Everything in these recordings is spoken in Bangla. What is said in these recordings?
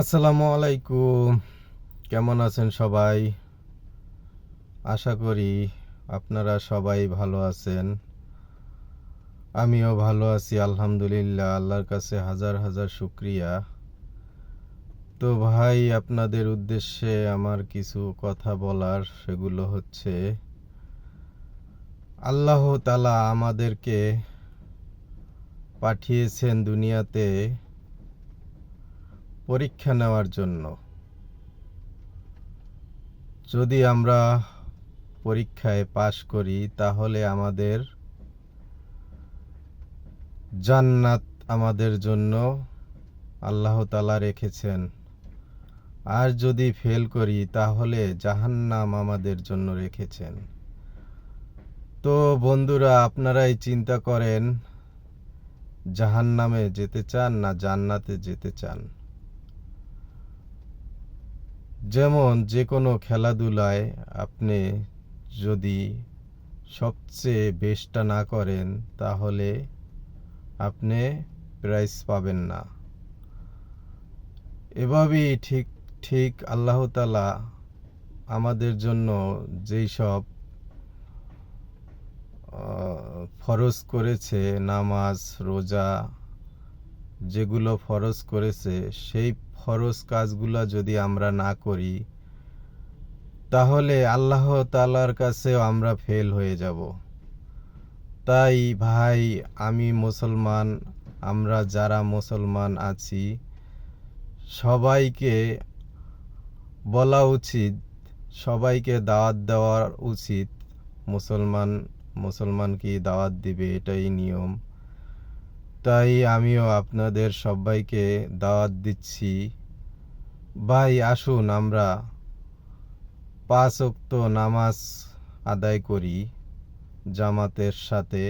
আসসালামু আলাইকুম। কেমন আছেন সবাই? আশা করি আপনারা সবাই ভালো আছেন। আমিও ভালো আছি, আলহামদুলিল্লাহ, আল্লাহর কাছে হাজার হাজার শুক্রিয়া। তো ভাই, আপনাদের উদ্দেশ্যে আমার কিছু কথা বলার সেগুলো হচ্ছে, আল্লাহ তালা আমাদেরকে পাঠিয়েছেন দুনিয়াতে পরীক্ষা নেওয়ার জন্য। যদি আমরা পরীক্ষায় পাশ করি, তাহলে আমাদের জান্নাত আমাদের জন্য আল্লাহ তালা রেখেছেন। আর যদি ফেল করি, তাহলে জাহান্নাম আমাদের জন্য রেখেছেন। তো বন্ধুরা, আপনারাই চিন্তা করেন, জাহান্নামে যেতে চান না জান্নাতে যেতে চান? যেমন যে কোনো খেলাধুলায় আপনি যদি সবচেয়ে বেস্টটা না করেন, তাহলে আপনি প্রাইজ পাবেন না। এভাবেই ঠিক ঠিক আল্লাহ তালা আমাদের জন্য যেই সব ফরজ করেছে, নামাজ, রোজা, যেগুলো ফরজ করেছে, সেই ফরজ কাজগুলো যদি আমরা না করি, তাহলে আল্লাহ তালার কাছেও আমরা ফেল হয়ে যাব। তাই ভাই, আমি মুসলমান, আমরা যারা মুসলমান আছি, সবাইকে বলা উচিত, সবাইকে দাওয়াত দেওয়া উচিত, মুসলমান মুসলমান কি দাওয়াত দিবে এটাই নিয়ম। তাই আমিও আপনাদের সবাইকে দাওয়াত দিচ্ছি। ভাই, আসুন আমরা পাঁচ ওয়াক্ত নামাজ আদায় করি জামাতের সাথে।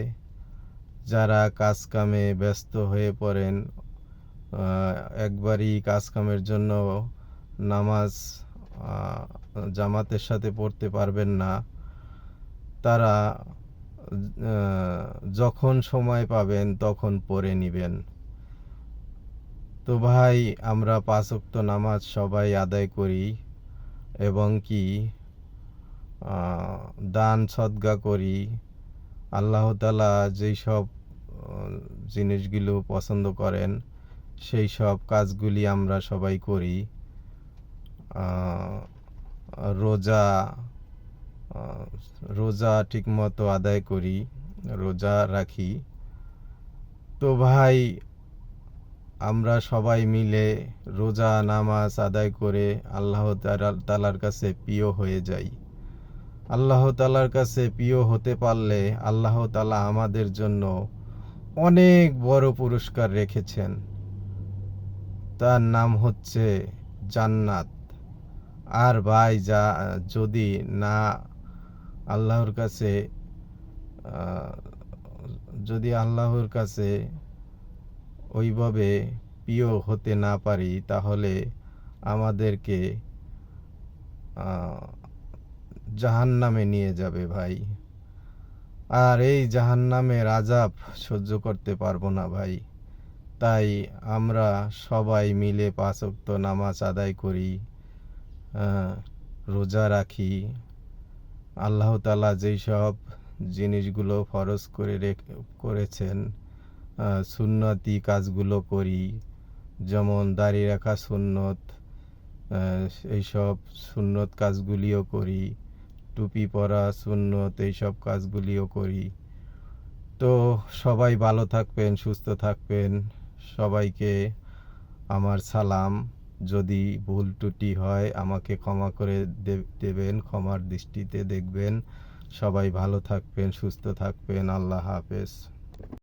যারা কাজ কামে ব্যস্ত হয়ে পড়েন একবারই কাজ কামের জন্য নামাজ জামাতের সাথে পড়তে পারবেন না। তারা যখন সময় পাবেন তখন পড়ে নিবেন। তো ভাই, আমরা পাঁচ ওয়াক্ত নামাজ সবাই আদায় করি এবং কি দান সদ্গা করি। আল্লাহ তালা যেই সব জিনিসগুলো পছন্দ করেন, সেই সব কাজগুলি আমরা সবাই করি। রোজা রোজা ঠিকমতো আদায় করি, রোজা রাখি। তো ভাই, আমরা সবাই মিলে রোজা, নামাজ আদায় করে আল্লাহ তালার কাছে প্রিয় হয়ে যাই। আল্লাহ তালার কাছে প্রিয় হতে পারলে আল্লাহ তালা আমাদের জন্য অনেক বড় পুরস্কার রেখেছেন। তার নাম হচ্ছে জান্নাত। আর ভাই, যা, যদি না আল্লাহর কাছে যদি আল্লাহর কাছে ওইভাবে প্রিয় হতে না পারি, তাহলে আমাদেরকে জাহান্নামে নিয়ে যাবে ভাই। আর এই জাহান্নামের আজাব সহ্য করতে পারব না ভাই। তাই আমরা সবাই মিলে পাঁচ ওয়াক্ত নামাজ আদায় করি রোজা রাখি আল্লাহ তালা যেই সব জিনিসগুলো ফরজ করে করেছেন সুন্নতি কাজগুলো করি, যেমন দাড়ি রাখা সুন্নত এইসব সুন্নত কাজগুলিও করি, টুপি পরা সুন্নত এইসব কাজগুলিও করি। তো সবাই ভালো থাকবেন, সুস্থ থাকবেন, সবাইকে আমার সালাম। যদি ভুল ত্রুটি হয়, আমাকে ক্ষমা করে দেবেন, ক্ষমার দৃষ্টিতে দেখবেন। সবাই ভালো থাকবেন, সুস্থ থাকবেন। আল্লাহ হাফেজ।